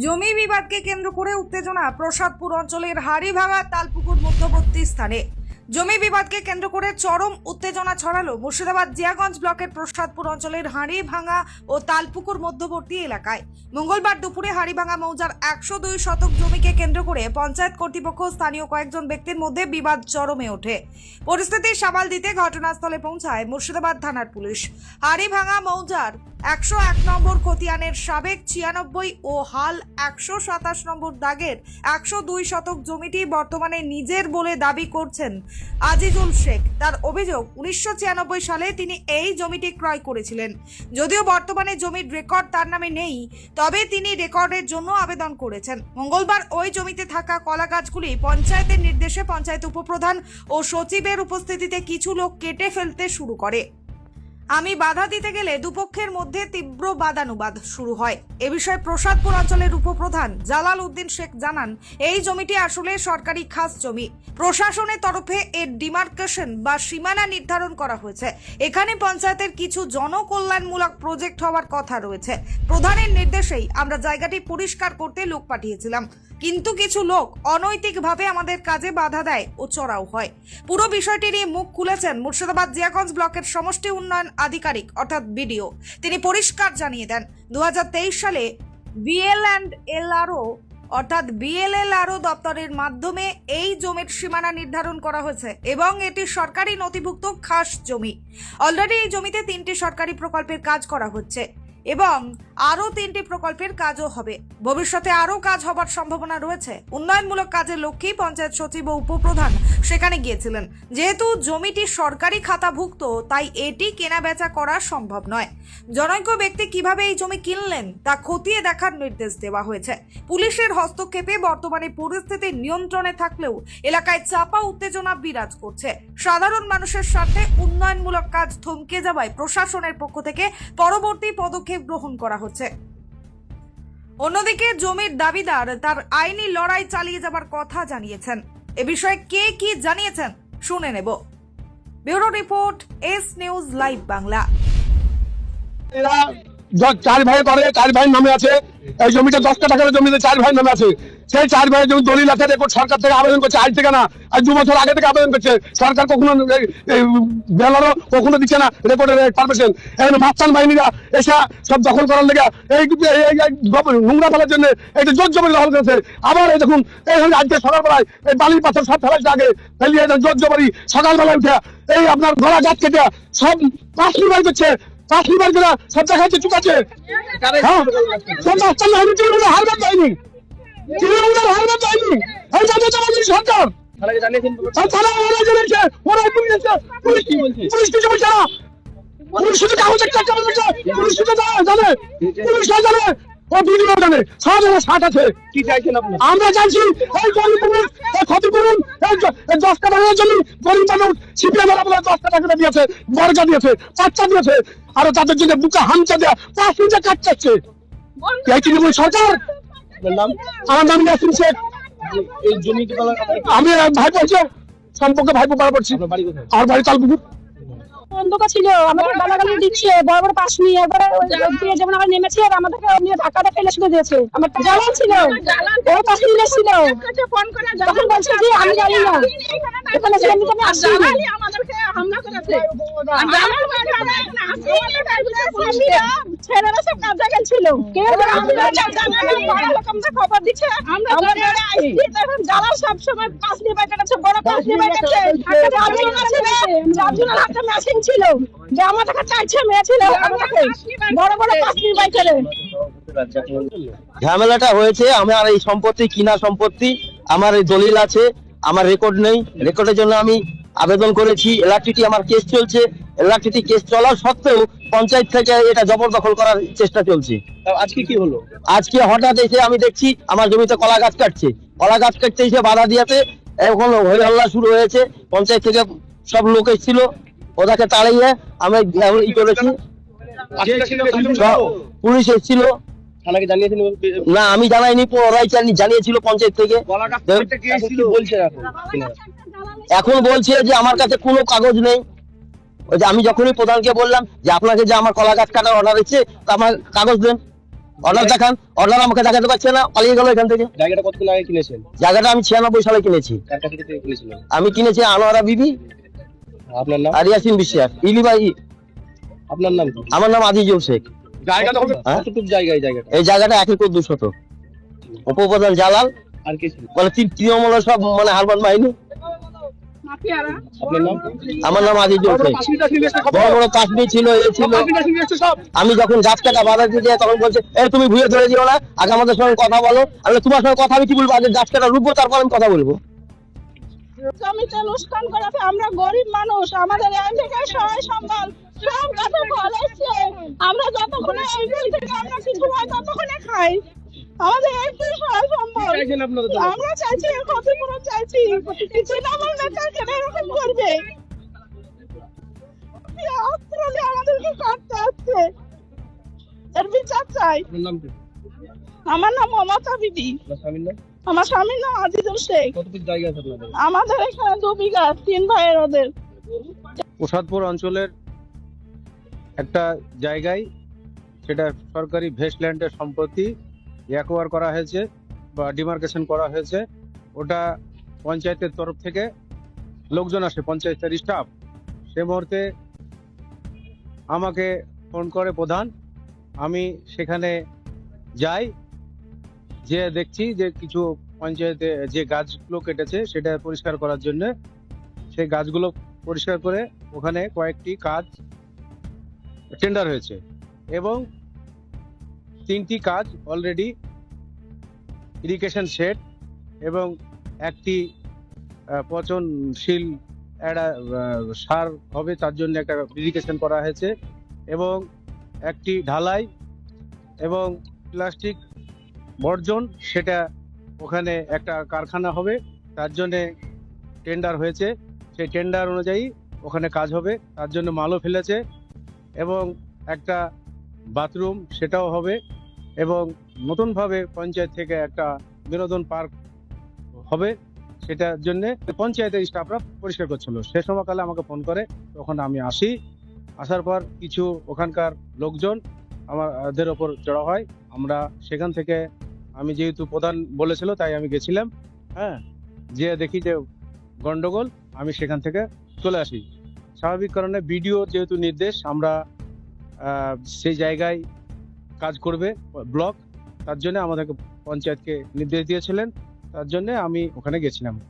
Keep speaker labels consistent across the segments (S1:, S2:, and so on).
S1: জমি বিবাদকে কেন্দ্র করে উত্তেজনা প্রসাদপুর অঞ্চলের হাড়িভাঙা তালপুকুর মধ্যবর্তী স্থানে। জমি বিবাদকে কেন্দ্র করে চরম উত্তেজনা ছড়ালো মুর্শিদাবাদ জিয়াগঞ্জ ব্লকের প্রসাদপুর অঞ্চলের হাড়িভাঙা ও তালপুকুর মধ্যবর্তী এলাকায়। মঙ্গলবার দুপুরে হাড়িভাঙা মৌজার একশো দুই শতক জমিকে কেন্দ্র করে পঞ্চায়েত কর্তৃপক্ষ স্থানীয় কয়েকজন ব্যক্তির মধ্যে বিবাদ চরমে ওঠে। পরিস্থিতি সামাল দিতে ঘটনাস্থলে পৌঁছায় মুর্শিদাবাদ থানার পুলিশ। হাড়িভাঙা মৌজার একশো এক নম্বর খতিয়ানের সাবেক ছিয়ানব্বই ও হাল একশো সাতাশ নম্বর দাগের একশো দুই শতক জমিটি বর্তমানে নিজের বলে দাবি করছেন আজিজুল শেখ। তার অভিযোগ, উনিশশো ছিয়ানব্বই সালে তিনি এই জমিটি ক্রয় করেছিলেন। যদিও বর্তমানে জমির রেকর্ড তার নামে নেই, তবে তিনি রেকর্ডের জন্য আবেদন করেছেন। মঙ্গলবার ওই জমিতে থাকা কলা গাছগুলি পঞ্চায়েতের নির্দেশে পঞ্চায়েত উপপ্রধান ও সচিবের উপস্থিতিতে কিছু লোক কেটে ফেলতে শুরু করে। আমি বাধা দিতে গেলে দুপক্ষের মধ্যে তীব্র বাদানুবাদ শুরু হয়। এ বিষয়ে প্রসাদপুর অঞ্চলের উপপ্রধান জালাল উদ্দিন শেখ জানান, এই জমিটি আসলে সরকারি খাস জমি। প্রশাসনের তরফে এর ডিমার্কেশন বা সীমানা নির্ধারণ করা হয়েছে। এখানে পঞ্চায়েতের কিছু জনকল্যাণমূলক প্রজেক্ট হওয়ার কথা রয়েছে। প্রধানের নির্দেশেই আমরা জায়গাটি পরিষ্কার করতে লোক পাঠিয়েছিলাম। কিন্তু কিছু লোক অনৈতিকভাবে আমাদের কাজে বাধা দেয় ও চড়াও হয়। পুরো বিষয়টি নিয়ে মুখ খুলেছেন মুর্শিদাবাদ জিয়াগঞ্জ ব্লকের সমষ্টি উন্নয়ন আধিকারিক, অর্থাৎ বিডিও। তিনি পরিষ্কার জানিয়ে দেন দু হাজার তেইশ সালে বিএল অ্যান্ড এলআরও অর্থাৎ বিএলএলআরও দপ্তরের মাধ্যমে এই জমির সীমানা নির্ধারণ করা হয়েছে এবং এটি সরকারি নথিভুক্ত খাস জমি। অলরেডি এই জমিতে তিনটি সরকারি প্রকল্পের কাজ করা হচ্ছে এবং আরও তিনটি প্রকল্পের কাজও হবে। ভবিষ্যতে আরও কাজ হবার সম্ভাবনা রয়েছে। উন্নয়নমূলক কাজের লক্ষ্যেই পঞ্চায়েত সচিব ও উপপ্রধান সেখানে গিয়েছিলেন। যেহেতু জমিটি সরকারি খাতাভুক্ত, তাই এটি কেনা বেচা করা সম্ভব নয়। জনৈক ব্যক্তি কীভাবে এই জমি কিনলেন, তা খতিয়ে দেখার নির্দেশ দেওয়া হয়েছে। পুলিশের হস্তক্ষেপে বর্তমানে পরিস্থিতি নিয়ন্ত্রণে থাকলেও এলাকায় চাপা উত্তেজনা বিরাজ করছে। সাধারণ মানুষের স্বার্থে উন্নয়নমূলক কাজ থমকে যাওয়ায় প্রশাসনের পক্ষ থেকে পরবর্তী পদক্ষেপ গ্রহণ করা হচ্ছে। অন্যদিকে জমির দাবিদার তার আইনি লড়াই চালিয়ে যাবার কথা জানিয়েছেন। এ বিষয়ে কে কি জানিয়েছেন শুনে নেব। Bureau report S news live Bangla.
S2: চার ভাই করে চার ভাইয়ের নামে আছে। এই জমিটা দশ কাঠা করে জমিতে চার ভাইয়ের নামে আছে। সেই চার ভাইয়ের জমি দলিল আছে রেকর্ড সরকার থেকে আবেদন করছে, আজ থেকে না, আজ দু বছর আগে থেকে আবেদন করছে। সরকার কখনো বেলারও কখনো দিচ্ছে না, রেকর্ডের পারমিশন এখন মাস্তান বাহিনীরা এসে সব দখল করার লেগে এই নোংরা ফেলার জন্য যে জোর জবরি দখল করেছে। আবার এই দেখুন, এই আজকে সকালবেলায় এই বালির পাথর সব ফেলাইছে আগে ফেলিয়ে জোর জবরি সকালবেলায় উঠে এই আপনার গলা গাছ কেটে সব পাঁচটি বাড়ি করছে। পাঁচটি বাড়ি করে সব দেখাচ্ছে চুকাচ্ছে হ্যাঁ সব মাস্টার বাহিনী তৃণমূলের হারবার যায়নি তৃণমূলের হারবার যায়নি এই যাদের আমাদের সরকার। আর তারা ওরা জেনেছে পুলিশ শুধু শুধু জানে জানে। পুলিশ জানে ও দুদিনও জানে সব জানে ষাট আছে।
S3: কি চাইছেন আপনি?
S2: আমরা জানছি এই গরিব মানুষ এই ক্ষতিপূরণ এই এই দশ কাটা হওয়ার জন্য গরিব মানুষ সিপিএম এর আপনার দশ কাটা দিয়েছে বর্গা দিয়েছে বাচ্চা দিয়েছে আর তাদের জন্য বুকে হামচা দেয়া পাঁচ মিনিটে কাজ চাচ্ছে এই তৃণমূল সরকার?
S3: আপনার নাম?
S2: আমার নাম ইয়াসিন শেখ।
S3: এই জমি কি বলার কথা
S2: আমি ভাই বলছি সম্পর্কে ভাইপো পাড়া পড়ছি
S3: আর বাড়ি
S2: তালপুকুর।
S4: অন্ধকার ছিল আমাদের গালাগালি দিচ্ছে বড় বড় পাশ নিয়ে একবারে ওই দিয়ে যেমন আমরা নেমেছি আর আমাদেরকে নিয়ে ধাক্কাতে ফেলে শুধু দিয়েছে। আমার জ্বালান ছিল। ও পাশ নিয়ে ছিল। তখন বলছে যে আমি জানি না। এখানে সেখানে আমি আসছি
S5: আমাদেরকে হামলা করেছে। ছেলেরা সব কাজে গেছিল
S4: কেউ
S5: খবর দিচ্ছে। আমরা সব সময় পাঁচ নিয়ে বড় পাঁচ নিয়ে বাইকে চারজন আছে চারজনের হাতে মেশিন ছিল যে আমার আমাদেরকে চাইছে মেয়ে ছিল বড় বড় পাঁচ নিয়ে বাইকে
S3: ঝামেলাটা হয়েছে আমার এই সম্পত্তি কিনা সম্পত্তি আমার এই দলিল আছে আমার রেকর্ড নেই রেকর্ডের জন্য আমি আবেদন করেছি এলআরটিটি আমার কেস চলছে এলআরটিটি কেস চলার সত্ত্বেও পঞ্চায়েত থেকে এটা জবরদখল করার চেষ্টা চলছে
S6: আজকে কি হলো
S3: আজকে হঠাৎ এসে আমি দেখছি আমার জমিতে কলা গাছ কাটছে কলা গাছ কাটতে এসে বাধা দিয়েছে এখন হই হল্লা শুরু হয়েছে পঞ্চায়েত থেকে সব লোক এসেছিল ওটাকে তাড়িয়ে আমি এখন ই করেছি। পুলিশ এসেছিল।
S6: থানাকে
S3: না আমি জানাইনি ওরাই জানি- জানিয়েছিল পঞ্চায়েত থেকে।
S6: এখন
S3: বলছে যে আমার কাছে কোনো কাগজ নেই। ওই যে আমি যখনই প্রধানকে বললাম যে আপনাকে যে আমার কলা গাছ কাটার অর্ডার এসেছে তা আমার কাগজ দেন। অর্ডার দেখান। অর্ডার আমাকে দেখাতে পারছে না পালিয়ে গেল এখান থেকে।
S6: জায়গাটা কতদিন আগে কিনেছেন?
S3: জায়গাটা আমি ছিয়ানব্বই সালে কিনেছি। আমি কিনেছি আনোয়ারা বিবি।
S6: আপনার নাম?
S3: আর ইয়াসিন বিশ্বাস ইলি ভাই
S6: আপনার নাম
S3: আমার নাম আজিজুল শেখ।
S2: জায়গাটা হবে
S3: হ্যাঁ?
S6: কতটুকু জায়গা এই জায়গাটা?
S3: এই জায়গাটা এক একর দুশত। উপপ্রধান জালাল।
S6: আর কে ছিল
S3: মানে সব মানে হারবান বাহিনী। আমার নাম বড় বড় কাশ্মীর ছিল এ ছিল। আমি যখন গাছ কাটা বাধা দিতে যাই তখন বলছে এই তুমি ঘুরে ধরে দিও না। আগে আমাদের সঙ্গে কথা বলো। আমি তোমার সঙ্গে কথা আমি কি বলব? আগে গাছ কাটা রুখবো তারপর আমি কথা বলব।
S5: জমিতে লুস্কান করাতে আমরা গরিব মানুষ আমাদের এই থেকে সহায় সম্বল সব ফল আমরা যতক্ষণে এই বিল থেকে আমরা কিছু হয় ততক্ষণে খাই। আমাদের একটু সহায় সম্বল? আমরা চাইছি এর ক্ষতিপূরণ চাইছি। তৃণমূল নেতা কেন এরকম করবে? আমাদেরকে কাটতে আসছে এর বিচার চাই। আমার নাম মমতা বিবি। আমার স্বামীর নাম আজিজুল শেখ।
S6: জায়গা আছে
S5: আমাদের এখানে দু বিঘা তিন ভাইয়ের ওদের।
S7: প্রসাদপুর অঞ্চলের একটা জায়গায় সেটা সরকারি ভেস্টল্যান্ডের সম্পত্তি অ্যাকোয়ার করা হয়েছে বা ডিমার্কেশন করা হয়েছে। ওটা পঞ্চায়েতের তরফ থেকে লোকজন আসে পঞ্চায়েতের স্টাফ সে মুহূর্তে আমাকে ফোন করে প্রধান আমি সেখানে যাই। যে দেখছি যে কিছু পঞ্চায়েতে যে গাছগুলো কেটেছে সেটা পরিষ্কার করার জন্য, সেই গাছগুলো পরিষ্কার করে ওখানে কয়েকটি কাজ টেন্ডার হয়েছে এবং তিনটি কাজ অলরেডি ইরিগেশন শেড এবং একটি পচনশীল একটা সার হবে তার জন্য একটা ইরিগেশন করা হয়েছে এবং একটি ঢালাই এবং প্লাস্টিক বর্জন, সেটা ওখানে একটা কারখানা হবে, তার জন্যে টেন্ডার হয়েছে। সেই টেন্ডার অনুযায়ী ওখানে কাজ হবে, তার জন্য মালও ফেলেছে এবং একটা বাথরুম সেটাও হবে এবং নতুনভাবে পঞ্চায়েত থেকে একটা বিনোদন পার্ক হবে, সেটার জন্য পঞ্চায়েতের স্টাফরা পরিষ্কার করছিল সে সময়কালে আমাকে ফোন করে, তখন আমি আসি। আসার পর কিছু ওখানকার লোকজন আমাদের ওপর চড়া হয়। আমরা সেখান থেকে, আমি যেহেতু প্রধান বলেছিল, তাই আমি গেছিলাম। হ্যাঁ যে দেখি যে গন্ডগোল, আমি সেখান থেকে চলে আসি। স্বাভাবিক কারণে ভিডিও যেহেতু নির্দেশ, আমরা সেই জায়গায় কাজ করবে ব্লক তার জন্য আমাদেরকে পঞ্চায়েতকে নির্দেশ দিয়েছিলেন। তার জন্য আমি ওখানে গেছিলাম।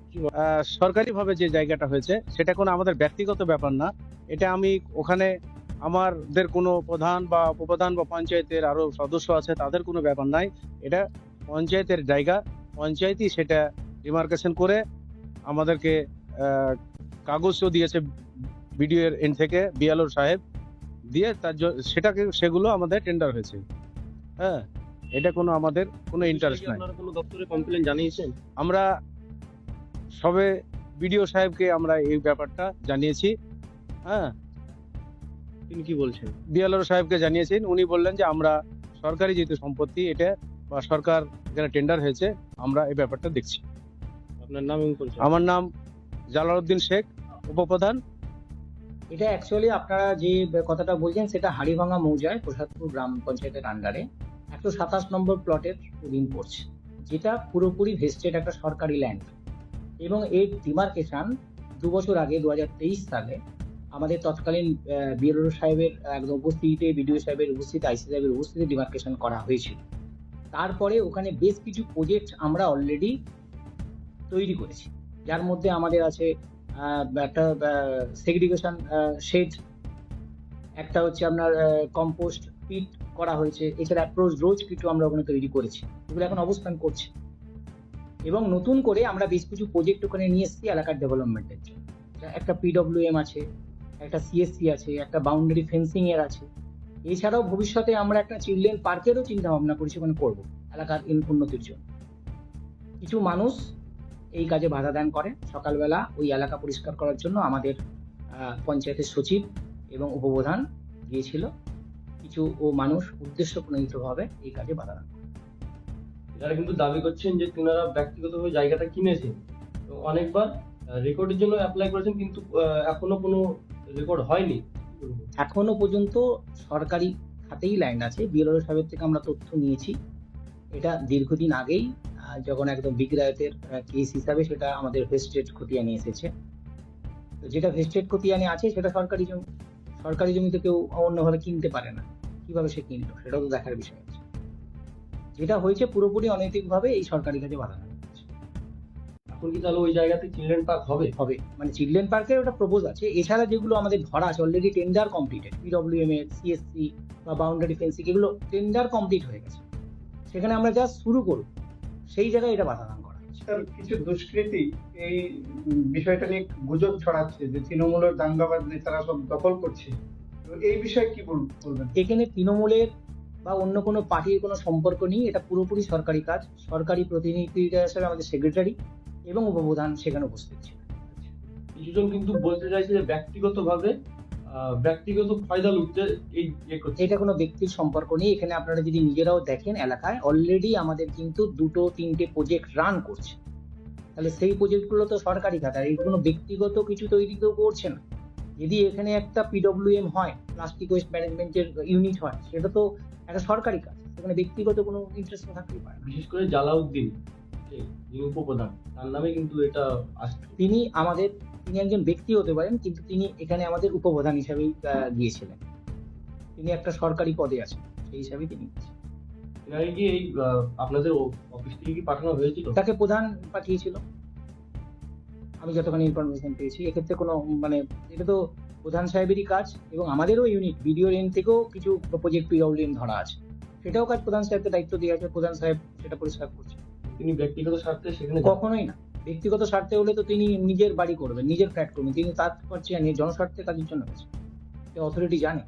S7: সরকারিভাবে যে জায়গাটা হয়েছে, সেটা কোনো আমাদের ব্যক্তিগত ব্যাপার না। এটা আমি ওখানে আমাদের কোনো প্রধান বা উপপ্রধান বা পঞ্চায়েতের আরও সদস্য আছে তাদের কোনো ব্যাপার নাই। এটা পঞ্চায়েতের জায়গা পঞ্চায়েতই সেটা ডিমার্কেশন করে আমাদেরকে কাগজও দিয়েছে বিডিও এর এন্ড থেকে বিয়ালোর সাহেব দিয়ে তার সেটাকে সেগুলো আমাদের টেন্ডার হয়েছে। হ্যাঁ এটা কোনো আমাদের কোনো ইন্টারেস্ট নাই।
S6: আপনারা কোনো দপ্তরে কমপ্লেন জানিয়েছেন?
S7: আমরা সবে বিডিও সাহেবকে আমরা এই ব্যাপারটা জানিয়েছি। হ্যাঁ
S6: তিনি কি বলছেন?
S7: বিয়ালোর সাহেবকে জানিয়েছেন উনি বললেন যে আমরা সরকারি যেহেতু সম্পত্তি এটা বা সরকার এখানে টেন্ডার হয়েছে আমরা এই ব্যাপারটা দেখছি।
S6: আপনার নাম
S7: আমার নাম জালালউদ্দিন শেখ উপপ্রধান।
S8: এটা অ্যাকচুয়ালি আপনারা যে কথাটা বলছেন সেটা হাড়িভাঙা মৌজায় প্রসাদপুর গ্রাম পঞ্চায়েতের আন্ডারে একশো সাতাশ নম্বর প্লটের অধীন পড়ছে যেটা পুরোপুরি ভেস্টেড একটা সরকারি ল্যান্ড এবং এর ডিমার্কেশন দু বছর আগে দু হাজার তেইশ সালে আমাদের তৎকালীন বিএলও সাহেবের, একদম উপস্থিতিতে বিডিও সাহেবের উপস্থিতি, আইসি সাহেবের উপস্থিতিতে ডিমার্কেশন করা হয়েছিল। তারপরে ওখানে বেশ কিছু প্রজেক্ট আমরা অলরেডি তৈরি করেছি। যার মধ্যে আমাদের আছে একটা সেগ্রিগেশন শেড একটা হচ্ছে আপনার কম্পোস্ট পিট করা হয়েছে। এছাড়া অ্যাপ্রোচ রোজ কিছু আমরা ওখানে তৈরি করেছি। এগুলো এখন অবস্থান করছে। এবং নতুন করে আমরা বেশ কিছু প্রজেক্ট ওখানে নিয়ে এসেছি এলাকার ডেভেলপমেন্টের জন্য। একটা পিডব্লিউএম আছে একটা সিএসসি আছে, একটা বাউন্ডারি ফেন্সিং এর আছে। এছাড়াও ভবিষ্যতে আমরা একটা চিলড্রেন পার্কেরও চিন্তা ভাবনা করছি, ওখানে করব, এলাকার উন্নতির জন্য। কিছু মানুষ এই কাজে বাধা দান করে সকালবেলা ওই এলাকা পরিষ্কার করার জন্য আমাদের পঞ্চায়েতের সচিব এবং উপপ্রধান গিয়েছিল। কিছু ও মানুষ উদ্দেশ্য প্রণোদিতভাবে এই কাজে বাধা দান।
S9: যারা কিন্তু দাবি করছেন যে তিনারা ব্যক্তিগতভাবে জায়গাটা কিনেছেন। তো অনেকবার রেকর্ডের জন্য অ্যাপ্লাই করেছেন কিন্তু এখনও কোনো রেকর্ড হয়নি।
S8: এখনও পর্যন্ত সরকারি হাতেই ল্যান্ড আছে। বিএলও সাহেবের থেকে আমরা তথ্য নিয়েছি। এটা দীর্ঘদিন আগেই যখন একদম বিগ্রায়তের কেস হিসাবে সেটা আমাদের ভেস্টেড খতিয়ানি এসেছে। যেটা ভেস্টেড খতিয়ানি আছে, সেটা সরকারি জমি, সরকারি জমিতে কেউ অন্যভাবে কিনতে পারে না। কীভাবে সে কিনলো, সেটাও তো দেখার বিষয় আছে। যেটা হয়েছে পুরোপুরি অনৈতিকভাবে এই সরকারি কাজে বাধা
S9: এখন কি তাহলে ওই জায়গাতে চিলড্রেন পার্ক হবে?
S8: হবে। মানে চিলড্রেন পার্কের ওটা প্রপোজ আছে। এছাড়া যেগুলো আমাদের ধরা আছে already tender completed P W M এর সিএসসি বা বাউন্ডারি ফেন্সিং এগুলো টেন্ডার কমপ্লিট হয়ে গেছে। সেখানে আমরা জাস্ট শুরু করব সেই জায়গায় এটা বাধা দান করা
S10: কিছু দুষ্কৃতী এই বিষয়টা নিয়ে গুজব ছড়াচ্ছে যে তৃণমূলের দাঙ্গাবাজ নেতারা সব দখল করছে। তো এই বিষয়ে কি বল- বলবেন?
S8: এখানে তৃণমূলের বা অন্য কোনো পার্টির কোনো সম্পর্ক নেই এটা পুরোপুরি সরকারি কাজ। সরকারি প্রতিনিধি হিসেবে আমাদের সেক্রেটারি এবং উপপ্রধান সেখানে উপস্থিত ছিল
S9: কিছুজন কিন্তু বলতে চাইছে যে ব্যক্তিগতভাবে ব্যক্তিগত ফায়দা লুটতে এই ইয়ে করছে।
S8: এটা কোনো ব্যক্তির সম্পর্ক নেই। এখানে আপনারা যদি নিজেরাও দেখেন এলাকায় অলরেডি আমাদের কিন্তু দুটো তিনটে প্রজেক্ট রান করছে। তাহলে সেই প্রজেক্টগুলো তো সরকারি খাতা এই কোনো ব্যক্তিগত কিছু তৈরি কেউ করছে না। যদি এখানে একটা পিডব্লিউএম হয় প্লাস্টিক ওয়েস্ট ম্যানেজমেন্টের ইউনিট হয় সেটা তো একটা সরকারি কাজ। সেখানে ব্যক্তিগত কোনো ইন্টারেস্ট থাকতেই পারে
S9: বিশেষ করে জালাউদ্দিন। যে যিনি উপপ্রধান তার নামে কিন্তু এটা আসছে।
S8: তিনি আমাদের তিনি একজন ব্যক্তি হতে পারেন কিন্তু তিনি এখানে আমাদের উপপ্রধান হিসাবেই গিয়েছিলেন। তিনি একটা সরকারি পদে আছেন সেই হিসাবেই তিনি।
S9: কি এই আপনাদের অফিস থেকে কি পাঠানো হয়েছিল?
S8: তাকে প্রধান পাঠিয়েছিল। আমি যতখানি ইনফরমেশন পেয়েছি এক্ষেত্রে কোনো মানে এটা তো প্রধান সাহেবেরই কাজ এবং আমাদেরও ইউনিট বিডিও এন থেকেও কিছু প্রজেক্ট পিডব্লিউএম ধরা আছে। সেটাও কাজ প্রধান সাহেবকে দায়িত্ব দিয়ে আছে প্রধান সাহেব সেটা পরিষ্কার করছে।
S9: তিনি ব্যক্তিগত স্বার্থে সেখানে
S8: কখনোই না। ব্যক্তিগত স্বার্থে হলে তো তিনি নিজের বাড়ি করবেন, নিজের ফ্ল্যাট করবেন। তিনি তার করছেন জনস্বার্থে কাজের জন্য গেছেন অথরিটি জানে।